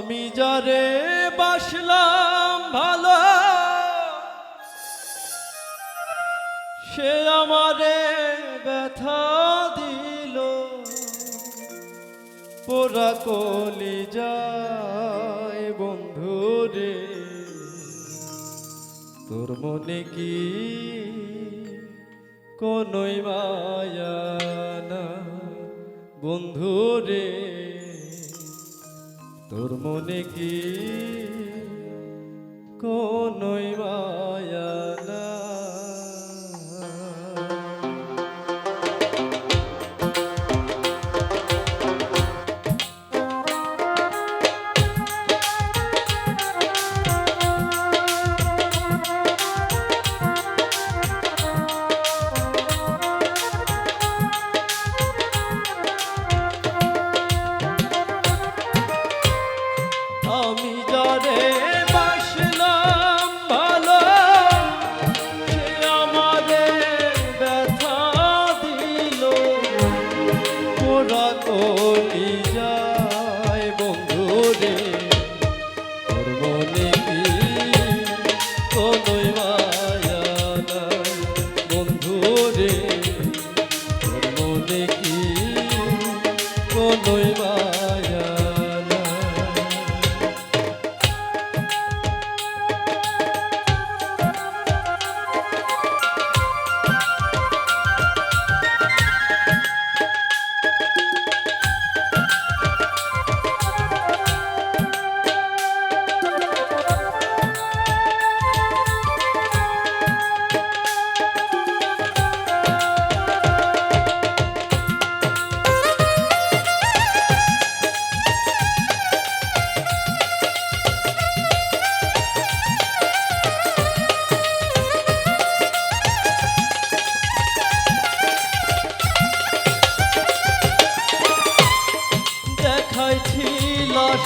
আমি যারে বাসলাম ভালো, সে আমারে ব্যথা দিল। পোড়া কলি যায় বন্ধু রে, তোর মনে কি কোনই মায়া না বন্ধু রে? তোর মনে কি কোনই মায়া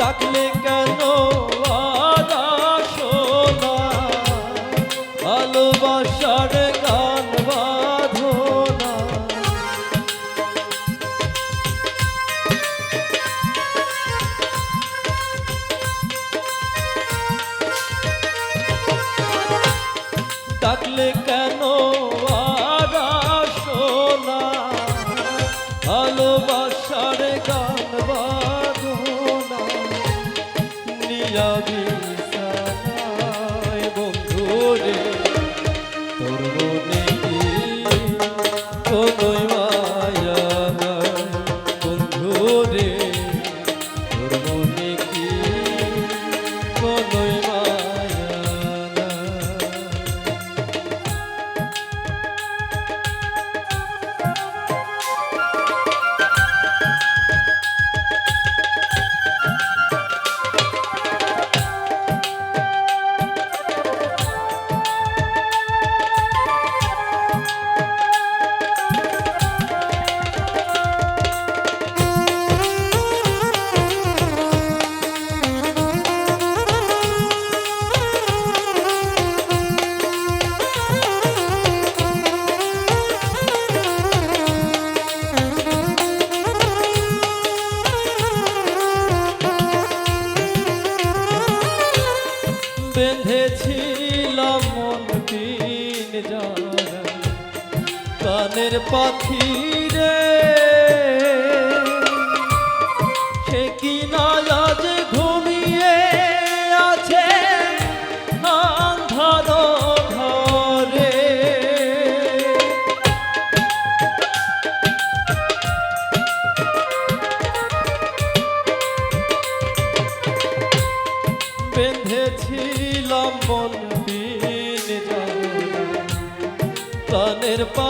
ডাকলে কেন ভালোবাসার গান বাঁধো না। ভালোবাসার বন্ধু রে তোর মনে কি বেঁধেছিলাম মন দিন যারা কানের পাখি রে কি না মন দিন পা